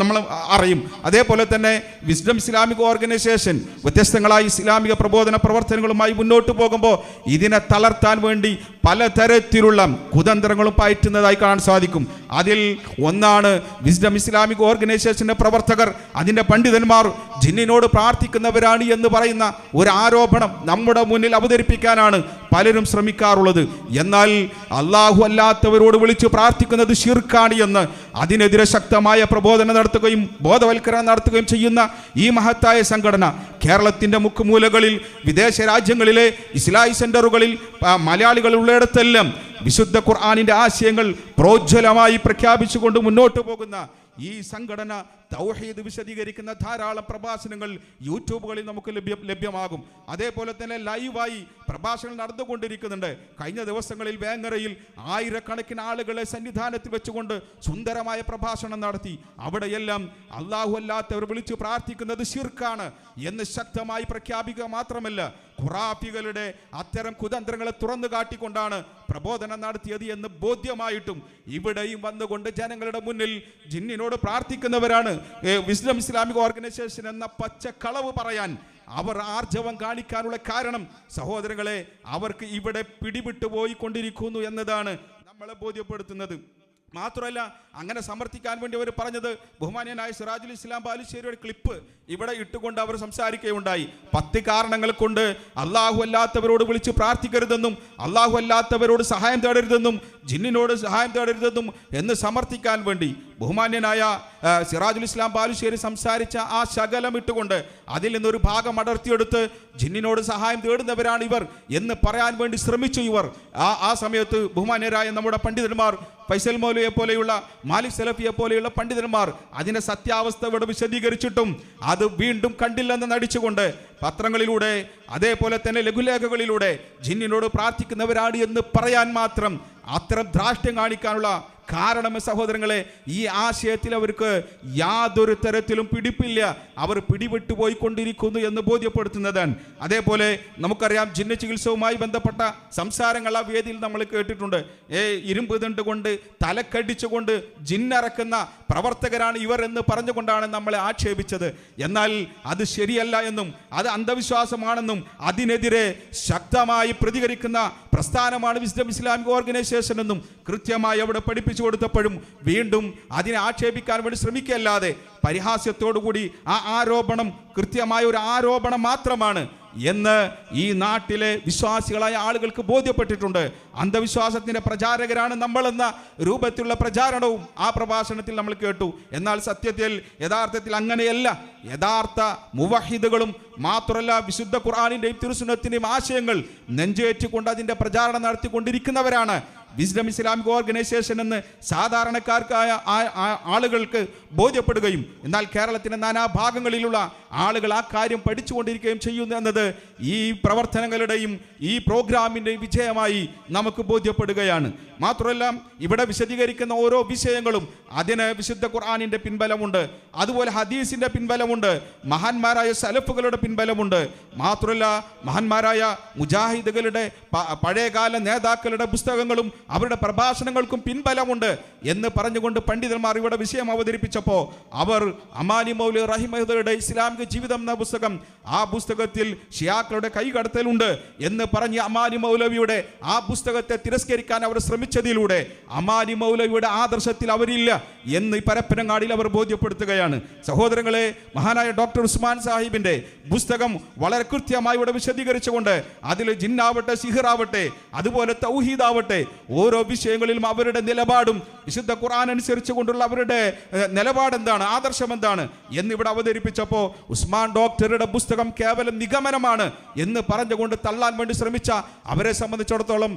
നമ്മൾ അറിയും. അതേപോലെ തന്നെ വിസ്ഡം ഇസ്ലാമിക് ഓർഗനൈസേഷൻ വ്യത്യസ്തങ്ങളായ ഇസ്ലാമിക പ്രബോധന പ്രവർത്തനങ്ങളുമായി മുന്നോട്ട് പോകുമ്പോൾ ഇതിനെ തളർത്താൻ വേണ്ടി പലതരത്തിലുള്ള കുതന്ത്രങ്ങളും പയറ്റുന്നതായി കാണാൻ സാധിക്കും. അതിൽ ഒന്നാണ് വിസ്ഡം ഇസ്ലാമിക് ഓർഗനൈസേഷന്റെ പ്രവർത്തകർ അതിന്റെ പണ്ഡിതന്മാർ ജിന്നിനോട് പ്രാർത്ഥിക്കുന്നവരാണ് എന്ന് പറയുന്ന ഒരു ആരോപണം നമ്മുടെ മുന്നിൽ അവതരിപ്പിക്കാനാണ് പലരും ശ്രമിക്കാറുള്ളത്. എന്നാൽ അള്ളാഹു അല്ലാത്തവരോട് വിളിച്ച് പ്രാർത്ഥിക്കുന്നത് ഷിർക്കാണ് എന്ന് അതിനെതിരെ ശക്തമായ പ്രബോധനം നടത്തുകയും ബോധവൽക്കരണം നടത്തുകയും ചെയ്യുന്ന ഈ മഹത്തായ സംഘടന കേരളത്തിന്റെ മുക്കുമൂലകളിൽ വിദേശ രാജ്യങ്ങളിലെ ഇസ്ലായി സെന്ററുകളിൽ മലയാളികൾ ഉള്ളിടത്തെല്ലാം വിശുദ്ധ ഖുർആാനിന്റെ ആശയങ്ങൾ പ്രോജ്വലമായി പ്രഖ്യാപിച്ചുകൊണ്ട് മുന്നോട്ട് പോകുന്ന ഈ സംഘടന തൗഹീദ് വിശദീകരിക്കുന്ന ധാരാളം പ്രഭാഷണങ്ങൾ യൂട്യൂബുകളിൽ നമുക്ക് ലഭ്യ ലഭ്യമാകും. അതേപോലെ തന്നെ ലൈവായി പ്രഭാഷണങ്ങൾ നടന്നുകൊണ്ടിരിക്കുന്നുണ്ട്. കഴിഞ്ഞ ദിവസങ്ങളിൽ വേങ്ങരയിൽ ആയിരക്കണക്കിന് ആളുകളെ സന്നിധാനത്തിൽ വെച്ചുകൊണ്ട് സുന്ദരമായ പ്രഭാഷണം നടത്തി. അവിടെയെല്ലാം അള്ളാഹു അല്ലാത്തവർ വിളിച്ചു പ്രാർത്ഥിക്കുന്നത് ശിർക്കാണ് എന്ന് ശക്തമായി പ്രഖ്യാപിക്കുക മാത്രമല്ല ഖുറാഫികളുടെ അത്തരം കുതന്ത്രങ്ങളെ തുറന്നു കാട്ടിക്കൊണ്ടാണ് പ്രബോധനം നടത്തിയത് എന്ന് ബോധ്യമായിട്ടും ഇവിടെയും വന്നുകൊണ്ട് ജനങ്ങളുടെ മുന്നിൽ ജിന്നിനോട് പ്രാർത്ഥിക്കുന്നവരാണ്. വിസ്ലം ഇസ്ലാമിക് ഓർഗനൈസേഷൻ എന്ന പച്ചക്കളവ് പറയാൻ അവർ ആർജവം കാണിക്കാനുള്ള കാരണം സഹോദരങ്ങളെ അവർക്ക് ഇവിടെ പിടിവിട്ടു പോയിക്കൊണ്ടിരിക്കുന്നു എന്നതാണ് നമ്മളെ ബോധ്യപ്പെടുത്തുന്നത്. മാത്രമല്ല അങ്ങനെ സമർത്ഥിക്കാൻ വേണ്ടി അവർ പറഞ്ഞത് ബഹുമാനിയനായ സിറാജുൽ ഇസ്ലാം ബാലുശ്ശേരിയുടെ ക്ലിപ്പ് ഇവിടെ ഇട്ടുകൊണ്ട് അവർ സംസാരിക്കുകയുണ്ടായി. പത്ത് കാരണങ്ങൾ കൊണ്ട് അള്ളാഹു അല്ലാത്തവരോട് വിളിച്ച് പ്രാർത്ഥിക്കരുതെന്നും അള്ളാഹു അല്ലാത്തവരോട് സഹായം തേടരുതെന്നും ജിന്നിനോട് സഹായം തേടരുതെന്നും എന്ന് സമർത്ഥിക്കാൻ വേണ്ടി ബഹുമാന്യനായ സിറാജുൽ ഇസ്ലാം ബാലുശ്ശേരി സംസാരിച്ച ആ ശകലം ഇട്ടുകൊണ്ട് അതിൽ നിന്നൊരു ഭാഗം അടർത്തിയെടുത്ത് ജിന്നിനോട് സഹായം തേടുന്നവരാണ് ഇവർ എന്ന് പറയാൻ വേണ്ടി ശ്രമിച്ചു ഇവർ. ആ ആ സമയത്ത് ബഹുമാന്യരായ നമ്മുടെ പണ്ഡിതന്മാർ ഫൈസൽ മൗലയെ പോലെയുള്ള മാലിക് സലഫിയെ പോലെയുള്ള പണ്ഡിതന്മാർ അതിന്റെ സത്യാവസ്ഥ ഇവിടെ വിശദീകരിച്ചിട്ടും അത് വീണ്ടും കണ്ടില്ലെന്ന് നടിച്ചുകൊണ്ട് പത്രങ്ങളിലൂടെ അതേപോലെ തന്നെ ലഘുലേഖകളിലൂടെ ജിന്നിനോട് പ്രാർത്ഥിക്കുന്നവരാണ് എന്ന് പറയാൻ മാത്രം അത്തരം ധാർഷ്ട്യം കാണിക്കാനുള്ള കാരണം സഹോദരങ്ങളെ ഈ ആശയത്തിൽ അവർക്ക് യാതൊരു തരത്തിലും പിടിപ്പില്ല. അവർ പിടിപെട്ടു പോയിക്കൊണ്ടിരിക്കുന്നു എന്ന് ബോധ്യപ്പെടുത്തുന്നതാണ്. അതേപോലെ നമുക്കറിയാം ജിന്ന ചികിത്സവുമായി ബന്ധപ്പെട്ട സംസാരങ്ങൾ ആ വേദിയിൽ നമ്മൾ കേട്ടിട്ടുണ്ട്. ഏ ഇരുമ്പ് തണ്ടുകൊണ്ട് തലക്കടിച്ചുകൊണ്ട് ജിന്നറക്കുന്ന പ്രവർത്തകരാണ് ഇവർ എന്ന് പറഞ്ഞുകൊണ്ടാണ് നമ്മളെ ആക്ഷേപിച്ചത്. എന്നാൽ അത് ശരിയല്ല എന്നും അത് അന്ധവിശ്വാസമാണെന്നും അതിനെതിരെ ശക്തമായി പ്രതികരിക്കുന്ന പ്രസ്ഥാനമാണ് വിസ്ഡം ഇസ്ലാമിക് ഓർഗനൈസേഷൻ എന്നും കൃത്യമായി അവിടെ പഠിപ്പിച്ചു കൊടുത്തപ്പോഴും വീണ്ടും അതിനെ ആക്ഷേപിക്കാൻ വേണ്ടി ശ്രമിക്കുകയല്ലാതെ പരിഹാസ്യത്തോടുകൂടി ആ ആരോപണം കൃത്യമായ ഒരു ആരോപണം മാത്രമാണ് എന്ന് ഈ നാട്ടിലെ വിശ്വാസികളായ ആളുകൾക്ക് ബോധ്യപ്പെട്ടിട്ടുണ്ട്. അന്ധവിശ്വാസത്തിന്റെ പ്രചാരകരാണ് നമ്മളെന്ന രൂപത്തിലുള്ള പ്രചാരണവും ആ പ്രഭാഷണത്തിൽ നമ്മൾ കേട്ടു. എന്നാൽ സത്യത്തിൽ യഥാർത്ഥത്തിൽ അങ്ങനെയല്ല. യഥാർത്ഥ മുവഹിദുകളും മാത്രമല്ല വിശുദ്ധ ഖുർആാനിന്റെയും തിരുസുന്നത്തിന്റെയും ആശയങ്ങൾ നെഞ്ചേറ്റുകൊണ്ട് അതിന്റെ പ്രചാരണം നടത്തിക്കൊണ്ടിരിക്കുന്നവരാണ്. വിസ്ഡം ഇസ്ലാമിക് ഓർഗനൈസേഷൻ എന്ന് സാധാരണക്കാർക്കായ ആളുകൾക്ക് ബോധ്യപ്പെടുകയും എന്നാൽ കേരളത്തിന്റെ നാനാഭാഗങ്ങളിലുള്ള ആളുകൾ ആ കാര്യം പഠിച്ചുകൊണ്ടിരിക്കുകയും ചെയ്യുന്നു എന്നത് ഈ പ്രവർത്തനങ്ങളുടെയും ഈ പ്രോഗ്രാമിന്റെയും വിജയമായി നമുക്ക് ബോധ്യപ്പെടുകയാണ്. മാത്രമല്ല ഇവിടെ വിശദീകരിക്കുന്ന ഓരോ വിഷയങ്ങളും അതിന് വിശുദ്ധ ഖുർആാനിന്റെ പിൻബലമുണ്ട്. അതുപോലെ ഹദീസിന്റെ പിൻബലമുണ്ട്. മഹാന്മാരായ സലഫുകളുടെ പിൻബലമുണ്ട്. മാത്രമല്ല മഹാന്മാരായ മുജാഹിദുകളുടെ പഴയകാല നേതാക്കളുടെ പുസ്തകങ്ങളും അവരുടെ പ്രഭാഷണങ്ങൾക്കും പിൻബലമുണ്ട് എന്ന് പറഞ്ഞുകൊണ്ട് പണ്ഡിതന്മാർ ഇവിടെ വിഷയം അവതരിപ്പിച്ചപ്പോൾ അവർ അമാനി മൗലി റഹിമഹുദയുടെ ഇസ്ലാമിക ജീവിതം എന്ന പുസ്തകം ആ പുസ്തകത്തിൽ ഷിയാക്കളുടെ കൈകടത്തലുണ്ട് എന്ന് പറഞ്ഞ് അമാനി മൗലവിയുടെ ആ പുസ്തകത്തെ തിരസ്കരിക്കാൻ അവർ ശ്രമിച്ചതിലൂടെ അമാനി മൗലവിയുടെ ആദർശത്തിൽ അവരില്ല എന്ന് പരപ്പനങ്ങാടിയിൽ അവർ ബോധ്യപ്പെടുത്തുകയാണ്. സഹോദരങ്ങളെ മഹാനായ ഡോക്ടർ ഉസ്മാൻ സാഹിബിന്റെ പുസ്തകം വളരെ കൃത്യമായി ഇവിടെ വിശദീകരിച്ചുകൊണ്ട് അതിൽ ജിന്നാവട്ടെ സിഹിറാവട്ടെ അതുപോലെ തൗഹീദാവട്ടെ ഓരോ വിഷയങ്ങളിലും അവരുടെ നിലപാടും വിശുദ്ധ ഖുർആൻ അനുസരിച്ച് കൊണ്ടുള്ള അവരുടെ നിലപാട് എന്താണ് ആദർശം എന്താണ് എന്നിവിടെ അവതരിപ്പിച്ചപ്പോൾ ഉസ്മാൻ ഡോക്ടറുടെ പുസ്തകം കേവലം നിഗമനമാണ് എന്ന് പറഞ്ഞുകൊണ്ട് തള്ളാൻ വേണ്ടി ശ്രമിച്ച അവരെ സംബന്ധിച്ചിടത്തോളം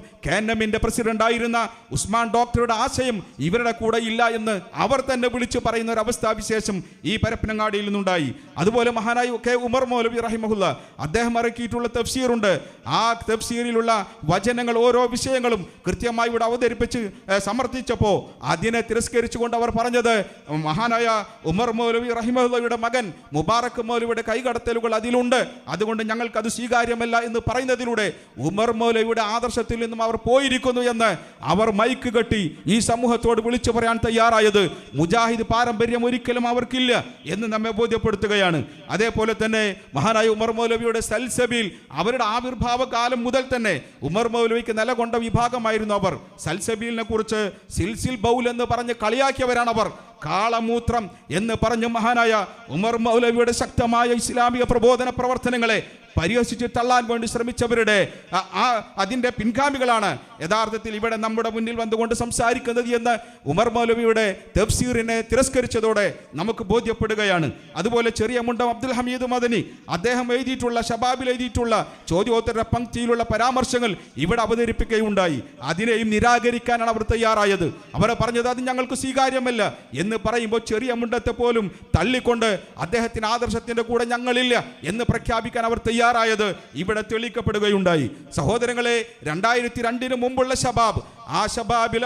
പ്രസിഡന്റ് ആയിരുന്ന ഉസ്മാൻ ഡോക്ടറുടെ ആശയം ഇവരുടെ കൂടെ ഇല്ല എന്ന് അവർ തന്നെ വിളിച്ചു പറയുന്ന ഒരു അവസ്ഥാവിശേഷം ഈ പരപ്പനങ്ങാടിയിൽ നിന്നുണ്ടായി. അതുപോലെ മഹാനായി കെ ഉമർ മൗലവി റഹിമഹുല്ല അദ്ദേഹം ഇറക്കിയിട്ടുള്ള തഫ്സീറുണ്ട്. ആ തഫ്സീറിലുള്ള വചനങ്ങൾ ഓരോ വിഷയങ്ങളും കൃത്യമായി ഇവിടെ അവതരിപ്പിച്ച് സമർത്ഥിച്ചപ്പോൾ അതിനെ തിരസ്കരിച്ചുകൊണ്ട് അവർ പറഞ്ഞത് മഹാനായ ഉമർ മൗലവി റഹിമുള്ളയുടെ മകൻ മുബാറക് മൗലവിയുടെ കൈകടത്തലുകൾ അതിലുണ്ട്. അതുകൊണ്ട് ഞങ്ങൾക്ക് അത് സ്വീകാര്യമല്ല എന്ന് പറയുന്നതിലൂടെ ഉമർ മൗലവിയുടെ ആദർശത്തിൽ നിന്നും അവർ പോയിരിക്കുന്നു എന്ന് അവർ മൈക്ക് കെട്ടി ഈ സമൂഹത്തോട് വിളിച്ചു പറയാൻ തയ്യാറായത്. മുജാഹിദ് പാരമ്പര്യം ഒരിക്കലും അവർക്കില്ല എന്ന് നമ്മെ ബോധ്യപ്പെടുത്തുകയാണ്. അതേപോലെ തന്നെ മഹാനായ ഉമർ മൗലവിയുടെ സൽസബിൽ അവരുടെ ആവിർഭാവ കാലം മുതൽ തന്നെ ഉമർ മൗലവിക്ക് നിലകൊണ്ട വിഭാഗമായിരുന്നു അവർ. സൽസബീലിനെ കുറിച്ച് സിൽസിൽ ബൗൽ എന്ന് പറഞ്ഞ് കളിയാക്കിയവരാണ് അവർ കാളമൂത്രം എന്ന് പറഞ്ഞ മഹാനായ ഉമർ മൗലവിയുടെ ശക്തമായ ഇസ്ലാമിക പ്രബോധന പ്രവർത്തനങ്ങളെ പരിഹസിച്ച് തള്ളാൻ വേണ്ടി ശ്രമിച്ചവരുടെ ആ- അതിന്റെ പിൻഗാമികളാണ്. യഥാർത്ഥത്തിൽ ഇവിടെ നമ്മുടെ മുന്നിൽ വന്നുകൊണ്ട് സംസാരിക്കുന്നത് എന്ന് ഉമർ മൗലവിയുടെ തഫ്സീറിനെ തിരസ്കരിച്ചതോടെ നമുക്ക് ബോധ്യപ്പെടുകയാണ്. അതുപോലെ ചെറിയ മുണ്ടം അബ്ദുൽ ഹമീദ് മദനി അദ്ദേഹം എഴുതിയിട്ടുള്ള ഷബാബിൽ എഴുതിയിട്ടുള്ള ചോദ്യോത്തര പങ്ക്തിയിലുള്ള പരാമർശങ്ങൾ ഇവിടെ അവതരിപ്പിക്കുകയുണ്ടായി. അതിനെയും നിരാകരിക്കാനാണ് അവർ തയ്യാറായത്. അവർ പറഞ്ഞത് അത് ഞങ്ങൾക്ക് സ്വീകാര്യമല്ല എന്ന് പറയുമ്പോൾ ചെറിയ മുണ്ടത്തെ പോലും തള്ളിക്കൊണ്ട് അദ്ദേഹത്തിന് ആദർശത്തിന്റെ കൂടെ ഞങ്ങളില്ല എന്ന് പ്രഖ്യാപിക്കാൻ അവർ തയ്യാറായത് ഇവിടെ തെളിയിക്കപ്പെടുകയുണ്ടായി. സഹോദരങ്ങളെ രണ്ടായിരത്തി രണ്ടിന് മുമ്പുള്ള ശബാബ് ആ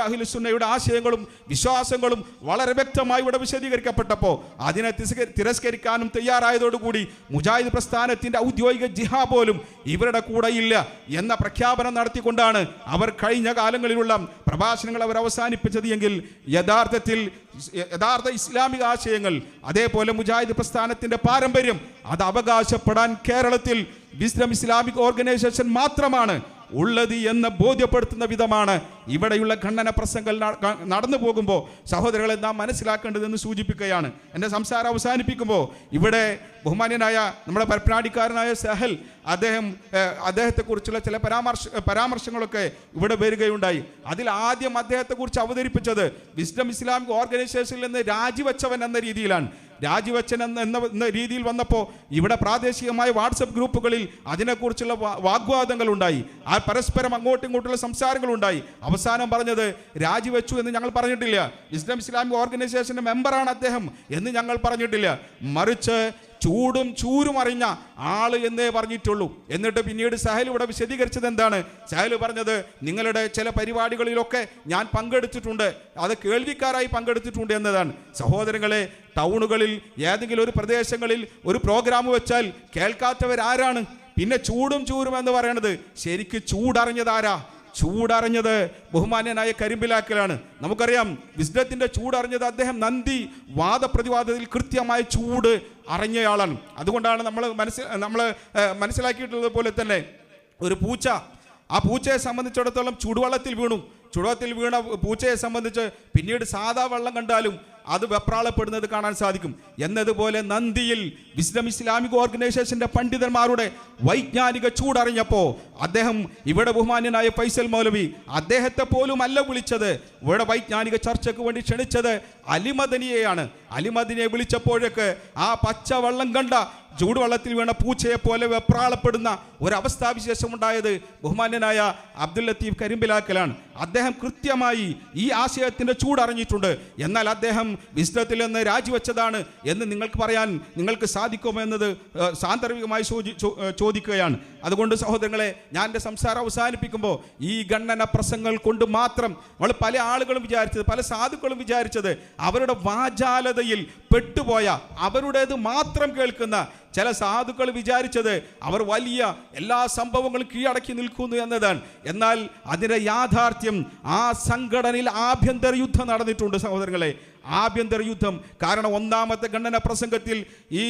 അഹിലുസുന്നയുടെ ആശയങ്ങളും വിശ്വാസങ്ങളും വളരെ വ്യക്തമായി ഇവിടെ വിശദീകരിക്കപ്പെട്ടപ്പോൾ അതിനെ തിരസ്കരിക്കാനും തയ്യാറായതോടുകൂടി മുജാഹിദ് പ്രസ്ഥാനത്തിന്റെ ഔദ്യോഗിക ജിഹ പോലും ഇവരുടെ കൂടെ ഇല്ല എന്ന പ്രഖ്യാപനം നടത്തിക്കൊണ്ടാണ് അവർ കഴിഞ്ഞ കാലങ്ങളിലുള്ള പ്രഭാഷണങ്ങൾ അവർ അവസാനിപ്പിച്ചത് എങ്കിൽ യഥാർത്ഥത്തിൽ യഥാർത്ഥ ഇസ്ലാമിക ആശയങ്ങൾ അതേപോലെ മുജാഹിദ് പ്രസ്ഥാനത്തിന്റെ പാരമ്പര്യം അത് അവകാശപ്പെടാൻ കേരളത്തിൽ വിസ്ലം ഇസ്ലാമിക് ഓർഗനൈസേഷൻ മാത്രമാണ് ഉള്ളത് എന്ന് ബോധ്യപ്പെടുത്തുന്ന വിധമാണ് ഇവിടെയുള്ള ഖണ്ഡന പ്രസംഗങ്ങൾ നടന്നു പോകുമ്പോൾ സഹോദരങ്ങളെ നാം മനസ്സിലാക്കേണ്ടതെന്ന് സൂചിപ്പിക്കുകയാണ്. എന്റെ സംസാരം അവസാനിപ്പിക്കുമ്പോൾ ഇവിടെ ബഹുമാന്യനായ നമ്മുടെ പരപ്പനാടിക്കാരനായ സഹൽ അദ്ദേഹം അദ്ദേഹത്തെക്കുറിച്ചുള്ള ചില പരാമർശ പരാമർശങ്ങളൊക്കെ ഇവിടെ വരികയുണ്ടായി. അതിൽ ആദ്യം അദ്ദേഹത്തെക്കുറിച്ച് അവതരിപ്പിച്ചത് വിസ്ഡം ഇസ്ലാമിക് ഓർഗനൈസേഷനിൽ നിന്ന് രാജിവെച്ചവൻ എന്ന രീതിയിലാണ്. രാജിവെച്ചൻ എന്ന രീതിയിൽ വന്നപ്പോൾ ഇവിടെ പ്രാദേശികമായ വാട്സപ്പ് ഗ്രൂപ്പുകളിൽ അതിനെക്കുറിച്ചുള്ള വാഗ്വാദങ്ങൾ ഉണ്ടായി. ആ പരസ്പരം അങ്ങോട്ടും ഇങ്ങോട്ടുള്ള സംസാരങ്ങൾ ഉണ്ടായി. അവസാനം പറഞ്ഞത് രാജിവെച്ചു എന്ന് ഞങ്ങൾ പറഞ്ഞിട്ടില്ല. ഇസ്ലാം ഇസ്ലാമിക് ഓർഗനൈസേഷന്റെ മെമ്പറാണ് അദ്ദേഹം എന്ന് ഞങ്ങൾ പറഞ്ഞിട്ടില്ല. മറിച്ച് ചൂടും ചൂരും അറിഞ്ഞ ആൾ എന്നേ പറഞ്ഞിട്ടുള്ളൂ. എന്നിട്ട് പിന്നീട് സഹൽ ഇവിടെ വിശദീകരിച്ചത് എന്താണ്? സഹൽ പറഞ്ഞത് നിങ്ങളുടെ ചില പരിപാടികളിലൊക്കെ ഞാൻ പങ്കെടുത്തിട്ടുണ്ട്. അത് കേൾവിക്കാരായി പങ്കെടുത്തിട്ടുണ്ട് എന്നതാണ്. സഹോദരങ്ങളെ ടൗണുകളിൽ ഏതെങ്കിലും ഒരു പ്രദേശങ്ങളിൽ ഒരു പ്രോഗ്രാം വെച്ചാൽ കേൾക്കാത്തവരാരാണ്? പിന്നെ ചൂടും ചൂരും എന്ന് പറയണത് ശരിക്ക് ചൂടറിഞ്ഞതാരാ? ചൂടറിഞ്ഞത് ബഹുമാന്യനായ കരിമ്പിലാക്കലാണ്. നമുക്കറിയാം വിസ്ഡത്തിന്റെ ചൂടറിഞ്ഞത് അദ്ദേഹം നന്ദി വാദപ്രതിവാദത്തിൽ കൃത്യമായ ചൂട് അറിഞ്ഞയാളാണ്. അതുകൊണ്ടാണ് നമ്മൾ മനസ്സിൽ നമ്മൾ മനസ്സിലാക്കിയിട്ടുള്ളത് പോലെ തന്നെ ഒരു പൂച്ച ആ പൂച്ചയെ സംബന്ധിച്ചിടത്തോളം ചൂടുവെള്ളത്തിൽ വീണു. ചുടുവത്തിൽ വീണ പൂച്ചയെ സംബന്ധിച്ച് പിന്നീട് സാധാ വെള്ളം കണ്ടാലും അത് വെപ്രാളപ്പെടുന്നത് കാണാൻ സാധിക്കും. എന്നതുപോലെ നന്ദിയിൽ വിസ്ലം ഇസ്ലാമിക് ഓർഗനൈസേഷന്റെ പണ്ഡിതന്മാരുടെ വൈജ്ഞാനിക ചൂടറിഞ്ഞപ്പോൾ അദ്ദേഹം ഇവിടെ ബഹുമാന്യനായ ഫൈസൽ മൗലവി അദ്ദേഹത്തെ പോലും അല്ല വിളിച്ചത്. ഇവിടെ വൈജ്ഞാനിക ചർച്ചയ്ക്ക് വേണ്ടി ക്ഷണിച്ചത് അലിമദനിയെയാണ്. അലിമദനിയെ വിളിച്ചപ്പോഴൊക്കെ ആ പച്ചവെള്ളം കണ്ട ചൂടുവെള്ളത്തിൽ വീണ പൂച്ചയെ പോലെ വെപ്രാളപ്പെടുന്ന ഒരവസ്ഥാവിശേഷം ഉണ്ടായത് ബഹുമാന്യനായ അബ്ദുൽ ലത്തീഫ് കരിമ്പിലാക്കലാണ്. അദ്ദേഹം കൃത്യമായി ഈ ആശയത്തിന്റെ ചൂടറിഞ്ഞിട്ടുണ്ട്. എന്നാൽ അദ്ദേഹം വിസ്തത്തിൽ നിന്ന് രാജിവെച്ചതാണ് എന്ന് നിങ്ങൾക്ക് പറയാൻ നിങ്ങൾക്ക് സാധിക്കുമോ എന്നത് സാന്ദർഭികമായി ചോദിക്കുകയാണ്. അതുകൊണ്ട് സഹോദരങ്ങളെ ഞാൻ എന്റെ സംസാരം അവസാനിപ്പിക്കുമ്പോൾ ഈ ഗണ്ണന പ്രസംഗങ്ങൾ കൊണ്ട് മാത്രം നമ്മൾ പല ആളുകളും വിചാരിച്ചത് പല സാധുക്കളും വിചാരിച്ചത് അവരുടെ വാചാലതയിൽ പെട്ടുപോയ അവരുടേത് മാത്രം കേൾക്കുന്ന ചില സാധുക്കൾ വിചാരിച്ചത് അവർ വലിയ എല്ലാ സംഭവങ്ങളും കീഴടക്കി നിൽക്കുന്നു എന്നതാണ്. എന്നാൽ അതിന്റെ യാഥാർത്ഥ്യം ആ സംഘടനയിൽ ആഭ്യന്തര യുദ്ധം നടന്നിട്ടുണ്ട് സഹോദരങ്ങളെ. ആഭ്യന്തര യുദ്ധം. കാരണം ഒന്നാമത്തെ ഖണ്ഡന പ്രസംഗത്തിൽ ഈ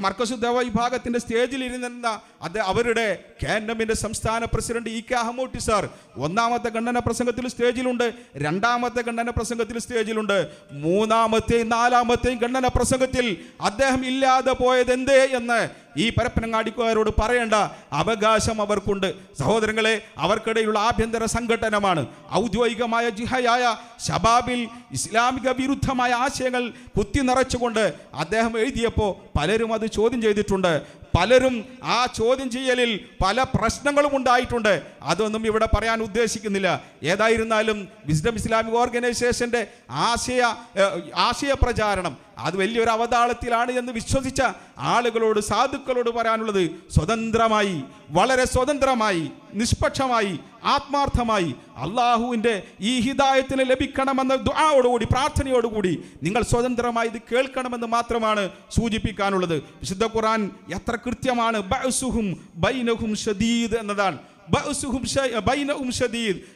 മർക്കസുദേവ വിഭാഗത്തിന്റെ സ്റ്റേജിൽ ഇരുന്ന അത് അവരുടെ കാൻഡമിന്റെ സംസ്ഥാന president E K Ahammootty sir ഒന്നാമത്തെ ഖണ്ഡന പ്രസംഗത്തിൽ സ്റ്റേജിലുണ്ട് രണ്ടാമത്തെ ഖണ്ഡന പ്രസംഗത്തിൽ സ്റ്റേജിലുണ്ട് മൂന്നാമത്തെയും നാലാമത്തെയും ഖണ്ഡന പ്രസംഗത്തിൽ അദ്ദേഹം ഇല്ലാതെ പോയത് എന്തേ എന്ന് ഈ പരപ്പനങ്ങാടിക്കാരോട് പറയേണ്ട അവകാശം അവർക്കുണ്ട്. സഹോദരങ്ങളെ അവർക്കിടയിലുള്ള ആഭ്യന്തര സംഘടനമാണ് ഔദ്യോഗികമായ ജിഹയായ ഷബാബിൽ ഇസ്ലാമിക വിരുദ്ധമായ ആശയങ്ങൾ കുത്തി നിറച്ചുകൊണ്ട് അദ്ദേഹം എഴുതിയപ്പോൾ പലരും അത് ചോദ്യം ചെയ്തിട്ടുണ്ട്. പലരും ആ ചോദ്യം ചെയ്യലിൽ പല പ്രശ്നങ്ങളും ഉണ്ടായിട്ടുണ്ട്. അതൊന്നും ഇവിടെ പറയാൻ ഉദ്ദേശിക്കുന്നില്ല. ഏതായിരുന്നാലും വിസ്ഡം ഇസ്ലാമിക് ഓർഗനൈസേഷന്റെ ആശയ ആശയ പ്രചാരണം അത് വലിയൊരു അവതാളത്തിലാണ് എന്ന് വിശ്വസിച്ച ആളുകളോട് സാധുക്കളോട് പറയാനുള്ളത് സ്വതന്ത്രമായി വളരെ സ്വതന്ത്രമായി നിഷ്പക്ഷമായി ആത്മാർത്ഥമായി അള്ളാഹുവിന്റെ ഈ ഹിദായത്തിന് ലഭിക്കണമെന്ന ദുആയോടുകൂടി പ്രാർത്ഥനയോടുകൂടി നിങ്ങൾ സ്വതന്ത്രമായി ഇത് കേൾക്കണമെന്ന് മാത്രമാണ് സൂചിപ്പിക്കാനുള്ളത്. വിശുദ്ധ ഖുറാൻ എത്ര കൃത്യമാണ് ബൈനഹും ഷദീദ് എന്നതാണ്.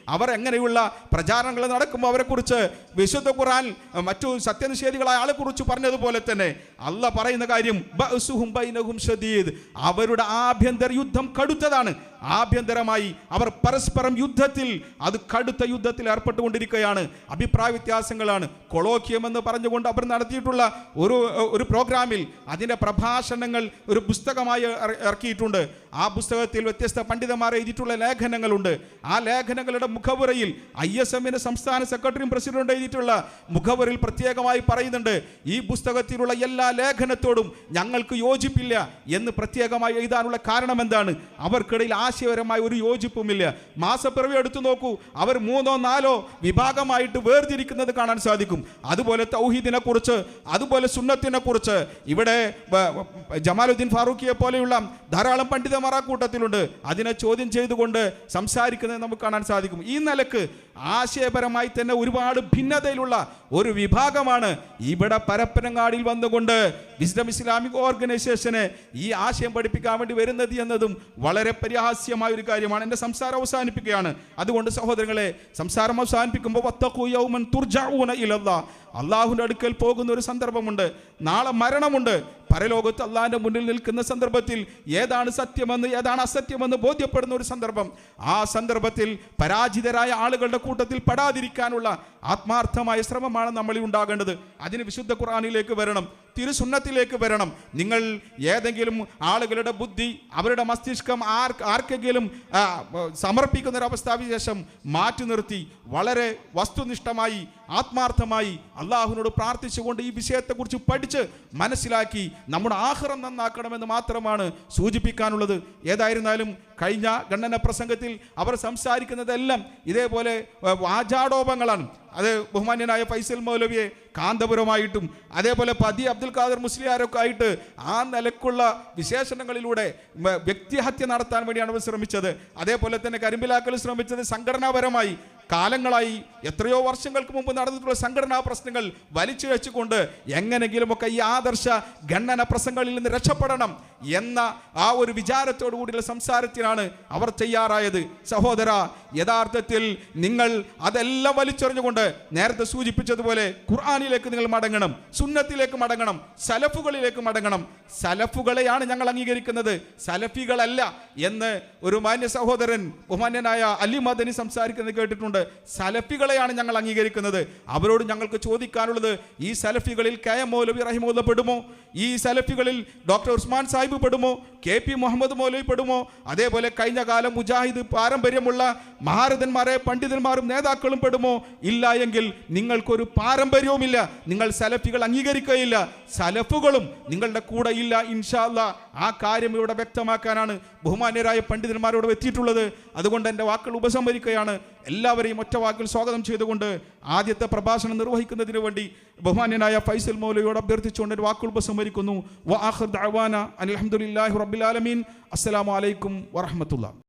അവർ എങ്ങനെയുള്ള പ്രചാരണങ്ങൾ നടക്കുമ്പോൾ അവരെക്കുറിച്ച് വിശുദ്ധ ഖുറാൻ മറ്റു സത്യനിഷേധികളായ ആളെ കുറിച്ച് പറഞ്ഞതുപോലെ തന്നെ അല്ല പറയുന്ന കാര്യം അവരുടെ ആഭ്യന്തര യുദ്ധം കടുത്തതാണ്. ആഭ്യന്തരമായി അവർ പരസ്പരം യുദ്ധത്തിൽ അത് കടുത്ത യുദ്ധത്തിൽ ഏർപ്പെട്ടുകൊണ്ടിരിക്കുകയാണ്. അഭിപ്രായ വ്യത്യാസങ്ങളാണ്. കൊളോക്കിയം എന്ന് പറഞ്ഞുകൊണ്ട് അവർ നടത്തിയിട്ടുള്ള ഒരു ഒരു പ്രോഗ്രാമിൽ അതിന്റെ പ്രഭാഷണങ്ങൾ ഒരു പുസ്തകമായി ഇറക്കിയിട്ടുണ്ട്. ആ പുസ്തകത്തിൽ വ്യത്യസ്ത പണ്ഡിതന്മാർ എഴുതിയിട്ടുള്ള ലേഖനങ്ങളുണ്ട്. ആ ലേഖനങ്ങളുടെ മുഖവുരയിൽ ഐ എസ് എമ്മിന്റെ സംസ്ഥാന സെക്രട്ടറിയും പ്രസിഡന്റും എഴുതിയിട്ടുള്ള മുഖവുരയിൽ പ്രത്യേകമായി പറയുന്നുണ്ട് ഈ പുസ്തകത്തിലുള്ള എല്ലാ ലേഖനത്തോടും ഞങ്ങൾക്ക് യോജിപ്പില്ല എന്ന് പ്രത്യേകമായി എഴുതാനുള്ള കാരണം എന്താണ്? അവർക്കിടയിൽ ആശയപരമായ ഒരു യോജിപ്പുമില്ല. മാസപ്പിറവി എടുത്തു നോക്കൂ. അവർ മൂന്നോ നാലോ വിഭാഗമായിട്ട് വേർതിരിക്കുന്നത് കാണാൻ സാധിക്കും. അതുപോലെ തൗഹീദിനെ കുറിച്ച് അതുപോലെ സുന്നത്തിനെ കുറിച്ച് ഇവിടെ ജമാലുദ്ദീൻ ഫാറൂഖിയെ പോലെയുള്ള ധാരാളം പണ്ഡിതന്മാർ ആ കൂട്ടത്തിലുണ്ട്. അതിനെ ചോദ്യം ചെയ്തുകൊണ്ട് സംസാരിക്കുന്നത് നമുക്ക് കാണാൻ സാധിക്കും. ഈ നിലയ്ക്ക് ആശയപരമായി തന്നെ ഒരുപാട് ഭിന്നതയിലുള്ള ഒരു വിഭാഗമാണ് ഇവിടെ പരപ്പനങ്ങാടിയിൽ വന്നുകൊണ്ട് വിസ്ഡം ഇസ്ലാമിക് ഓർഗനൈസേഷന് ഈ ആശയം പഠിപ്പിക്കാൻ വേണ്ടി വരുന്നത് എന്നതും വളരെ പരിഹാസ്യമായ ഒരു കാര്യമാണ്. എന്റെ സംസാരം അവസാനിപ്പിക്കുകയാണ്. അതുകൊണ്ട് സഹോദരങ്ങളെ സംസാരം അവസാനിപ്പിക്കുമ്പോൾ വത്തഖൂ യൗമൻ തുർജഊന ഇലല്ലാ അള്ളാഹുവിന്റെ അടുക്കൽ പോകുന്ന ഒരു സന്ദർഭമുണ്ട്. നാളെ മരണമുണ്ട്. പരലോകത്ത് അള്ളാഹിന്റെ മുന്നിൽ നിൽക്കുന്ന സന്ദർഭത്തിൽ ഏതാണ് സത്യമെന്ന് ഏതാണ് അസത്യമെന്ന് ബോധ്യപ്പെടുന്ന ഒരു സന്ദർഭം. ആ സന്ദർഭത്തിൽ പരാജിതരായ ആളുകളുടെ കൂട്ടത്തിൽ പെടാതിരിക്കാനുള്ള ആത്മാർത്ഥമായ ശ്രമമാണ് നമ്മളിൽ ഉണ്ടാകേണ്ടത്. അതിന് വിശുദ്ധ ഖുറാനിലേക്ക് വരണം തിരുസുന്നത്തിലേക്ക് വരണം. നിങ്ങൾ ഏതെങ്കിലും ആളുകളുടെ ബുദ്ധി അവരുടെ മസ്തിഷ്കം ആർ ആർക്കെങ്കിലും ആ, സമർപ്പിക്കുന്ന ഒരു അവസ്ഥാവിശേഷം മാറ്റി നിർത്തി വളരെ വസ്തുനിഷ്ഠമായി ആത്മാർത്ഥമായി അള്ളാഹുവിനോട് പ്രാർത്ഥിച്ചുകൊണ്ട് ഈ വിഷയത്തെക്കുറിച്ച് പഠിച്ച് മനസ്സിലാക്കി നമ്മുടെ ആഹാരം നന്നാക്കണമെന്ന് മാത്രമാണ് സൂചിപ്പിക്കാനുള്ളത്. ഏതായിരുന്നാലും കഴിഞ്ഞ ഖണ്ഡന പ്രസംഗത്തിൽ അവർ സംസാരിക്കുന്നതെല്ലാം ഇതേപോലെ വാചാടോപങ്ങളാണ് അത് ബഹുമാന്യനായ ഫൈസൽ മൗലവിയെ കാന്തപുരമായിട്ടും അതേപോലെ പതി അബ്ദുൽ ഖാദർ മുസ്ലിയാരൊക്കെ ആയിട്ട് ആ നിലക്കുള്ള വിശേഷണങ്ങളിലൂടെ വ്യക്തിഹത്യ നടത്താൻ വേണ്ടിയാണ് അവർ ശ്രമിച്ചത്. അതേപോലെ തന്നെ കരിമ്പിലാക്കൽ ശ്രമിച്ചത് സംഘടനാപരമായി. കാലങ്ങളായി എത്രയോ വർഷങ്ങൾക്ക് മുമ്പ് നടന്നിട്ടുള്ള സംഘടനാ പ്രശ്നങ്ങൾ വലിച്ചു വെച്ചുകൊണ്ട് എങ്ങനെങ്കിലുമൊക്കെ ഈ ആദർശ ഗണ്ണന പ്രസംഗങ്ങളിൽ നിന്ന് രക്ഷപ്പെടണം എന്ന ആ ഒരു വിചാരത്തോടു കൂടിയുള്ള സംസാരത്തിനാണ് അവർ തയ്യാറായത്. സഹോദര യഥാർത്ഥത്തിൽ നിങ്ങൾ അതെല്ലാം വലിച്ചെറിഞ്ഞുകൊണ്ട് നേരത്തെ സൂചിപ്പിച്ചതുപോലെ ഖുർആാനിലേക്ക് നിങ്ങൾ മടങ്ങണം സുന്നത്തിലേക്ക് മടങ്ങണം സലഫുകളിലേക്ക് മടങ്ങണം. സലഫുകളെയാണ് ഞങ്ങൾ അംഗീകരിക്കുന്നത്. സലഫികളല്ല എന്ന് ഒരു മാന്യ സഹോദരൻ ബഹുമാന്യനായ അലി മദനി സംസാരിക്കുന്നത് കേട്ടിട്ടുണ്ട്. സലഫികളെയാണ് ഞങ്ങൾ അംഗീകരിക്കുന്നത്. അവരോട് ഞങ്ങൾക്ക് ചോദിക്കാനുള്ളത് ഈ സലഫികളിൽ കെ എം മൗലവി റഹിമോദ പെടുമോ? ഈ സലഫികളിൽ ഡോക്ടർ ഉസ്മാൻ സാഹിബ് പെടുമോ? കെ പി മുഹമ്മദ് മൗലവി പെടുമോ? അതേപോലെ കഴിഞ്ഞ കാലം മുജാഹിദ് പാരമ്പര്യമുള്ള മഹാരഥന്മാരെ പണ്ഡിതന്മാരും നേതാക്കളും പെടുമോ? ഇല്ല എങ്കിൽ നിങ്ങൾക്കൊരു പാരമ്പര്യവുമില്ല. നിങ്ങൾ സലഫികൾ അംഗീകരിക്കുകയില്ല. സലഫുകളും നിങ്ങളുടെ കൂടെ ഇല്ല ഇൻഷാ അല്ലാ ആ കാര്യം ഇവിടെ വ്യക്തമാക്കാനാണ് ബഹുമാന്യരായ പണ്ഡിതന്മാരോട് എത്തിയിട്ടുള്ളത്. അതുകൊണ്ട് എന്റെ വാക്കുകൾ ഉപസംഹരിക്കുകയാണ്. എല്ലാവരെയും ഒറ്റ വാക്കിൽ സ്വാഗതം ചെയ്തുകൊണ്ട് ആദ്യത്തെ പ്രഭാഷണം നിർവഹിക്കുന്നതിന് വേണ്ടി ബഹുമാന്യനായ ഫൈസൽ മൗലയോട് അഭ്യർത്ഥിച്ചുകൊണ്ട് എന്റെ വാക്കുകൾ ഉപസംഹരിക്കുന്നു. വ ആഖിർ ദഅവാന അനിൽ അസ്സലാമലൈക്കും റബ്ബിൽ